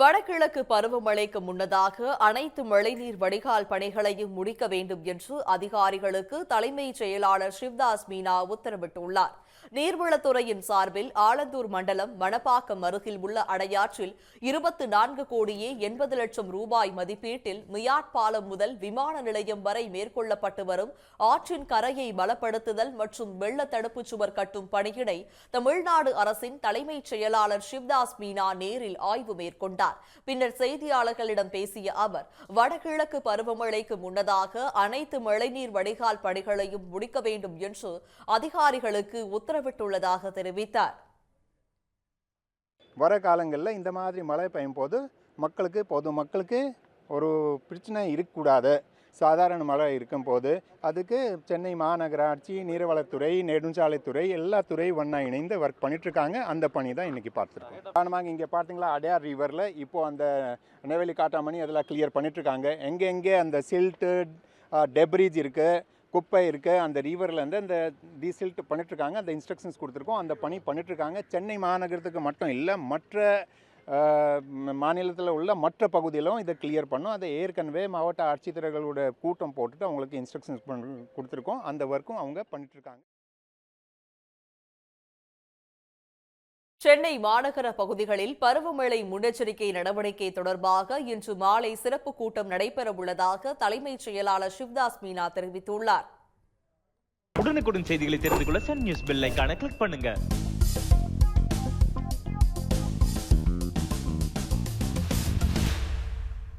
வடகிழக்கு பருவமழைக்கு முன்னதாக அனைத்து மழைநீர் வடிகால் பணிகளையும் முடிக்க வேண்டும் என்று அதிகாரிகளுக்கு தலைமைச் செயலாளர் சிவ்தாஸ் மீனா உத்தரவிட்டுள்ளார். நீர்வளத்துறையின் சார்பில் ஆலந்தூர் மண்டலம் மணப்பாக்கம் அருகில் உள்ள அடையாற்றில் இருபத்து நான்கு கோடியே எண்பது லட்சம் ரூபாய் மதிப்பீட்டில் மியாட் பாலம் முதல் விமான நிலையம் வரை மேற்கொள்ளப்பட்டு வரும் ஆற்றின் கரையை பலப்படுத்துதல் மற்றும் வெள்ள தடுப்புச் சுவர் கட்டும் பணியினை தமிழ்நாடு அரசின் தலைமைச் செயலாளர் சிவ்தாஸ் மீனா நேரில் ஆய்வு மேற்கொண்டார். பின்னர் செய்தியாளர்களிடம் பேசிய அவர் வடகிழக்கு பருவமழைக்கு முன்னதாக அனைத்து மழைநீர் வடிகால் பணிகளையும் முடிக்க வேண்டும் என்று அதிகாரிகளுக்கு உத்தரவிட்டுள்ளதாக தெரிவித்தார். வர காலங்களில் இந்த மாதிரி மழை பெய்யும் போது மக்களுக்கு பொது மக்களுக்கு ஒரு பிரச்சனை இருக்கக்கூடாது. சாதாரண மழை இருக்கும்போது அதுக்கு சென்னை மாநகராட்சி நீர்வளத்துறை நெடுஞ்சாலைத்துறை எல்லா துறை ஒன்றா இணைந்து ஒர்க் பண்ணிட்டுருக்காங்க. அந்த பணி தான் இன்றைக்கி பார்த்துருக்கோம். காரணமாக இங்கே பார்த்தீங்களா அடையார் ரிவரில் இப்போது அந்த நெவேலி காட்டாமணி அதெல்லாம் கிளியர் பண்ணிட்டுருக்காங்க. எங்கெங்கே அந்த சில்ட்டு டெப்ரிஜ் இருக்குது குப்பை இருக்குது அந்த ரிவர்லேருந்து அந்த டீசில்ட் பண்ணிட்டுருக்காங்க. அந்த இன்ஸ்ட்ரக்ஷன்ஸ் கொடுத்துருக்கோம். அந்த பணி பண்ணிட்டுருக்காங்க. சென்னை மாநகரத்துக்கு மட்டும் இல்லை மற்ற மாநிலத்தில் உள்ள மற்ற பகுதியிலும் இதை கிளியர் பண்ணும். அதை ஏற்கனவே மாவட்ட ஆட்சித்தலைவர்களோட கூட்டம் போட்டுட்டு அவங்களுக்கு இன்ஸ்ட்ரக்ஷன்ஸ் கொடுத்துருக்கோம். அந்த ஒர்க்கும் அவங்க பண்ணிட்டுருக்காங்க. சென்னை மாநகர பகுதிகளில் பருவமழை முன்னெச்சரிக்கை நடவடிக்கை தொடர்பாக இன்று மாலை சிறப்பு கூட்டம் நடைபெறவுள்ளதாக தலைமைச் செயலாளர் சிவ்தாஸ் மீனா தெரிவித்துள்ளார். உடனுக்குடன் செய்திகளை தெரிந்து கொள்ள சன் நியூஸ் பெல் ஐகானை கிளிக் பண்ணுங்க.